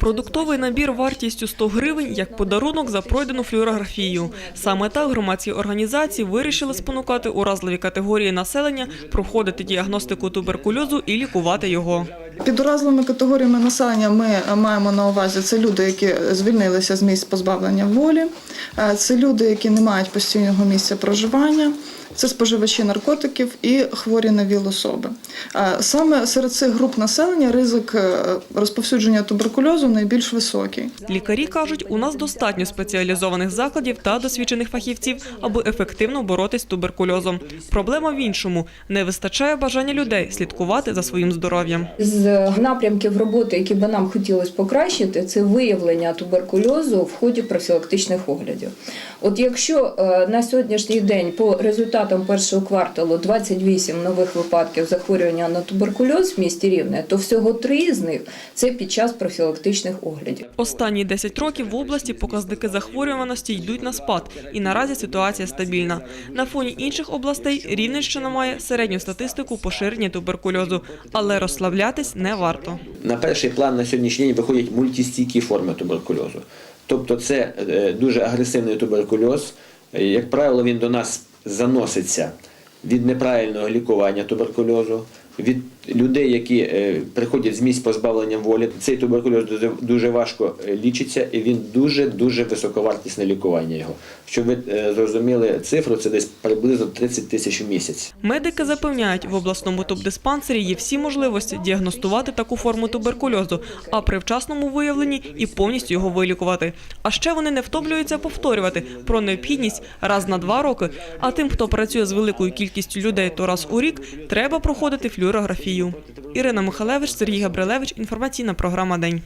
Продуктовий набір вартістю 100 гривень як подарунок за пройдену флюорографію. Саме так громадські організації вирішили спонукати уразливі категорії населення проходити діагностику туберкульозу і лікувати його. Під уразливими категоріями населення ми е, маємо на увазі це люди, які звільнилися з місць позбавлення волі, е, це люди, які не мають постійного місця проживання, це споживачі наркотиків і хворі на ВІЛ-особи. Е, Саме серед цих груп населення ризик розповсюдження туберкульозу найбільш високий. Лікарі кажуть, у нас достатньо спеціалізованих закладів та досвідчених фахівців, аби ефективно боротись з туберкульозом. Проблема в іншому не вистачає бажання людей слідкувати за своїм здоров'ям. з напрямків роботи, які би нам хотілося покращити, це виявлення туберкульозу в ході профілактичних оглядів. От якщо е, на сьогоднішній день по результатам першого кварталу 28 нових випадків захворювання на туберкульоз в місті Рівне, то всього три з них це під час профілактичних оглядів. Останні 10 років в області показники захворюваності йдуть на спад, і наразі ситуація стабільна. На фоні інших областей Рівненщина має середню статистику поширення туберкульозу, але розслаблятись не варто. На перший план на сьогоднішній день виходять мультистійкі форми туберкульозу. Тобто це е, дуже агресивний туберкульоз. Як правило, він до нас заноситься від неправильного лікування туберкульозу, від людей, які е, приходять з місць позбавлення волі. Цей туберкульоз дуже, дуже важко е, лічиться і він дуже-дуже високовартісне лікування його. Щоб ви е, зрозуміли цифру, це десь приблизно 30 тисяч в місяць. Медики запевняють, в обласному тубдиспансері є всі можливості діагностувати таку форму туберкульозу, а при вчасному виявленні і повністю його вилікувати. А ще вони не втомлюються повторювати про необхідність раз на два роки. А тим, хто працює з великою кількістю людей, то раз у рік треба проходити флюорографію. Ірина Михалевич, Сергій Габрилевич. Інформаційна програма День.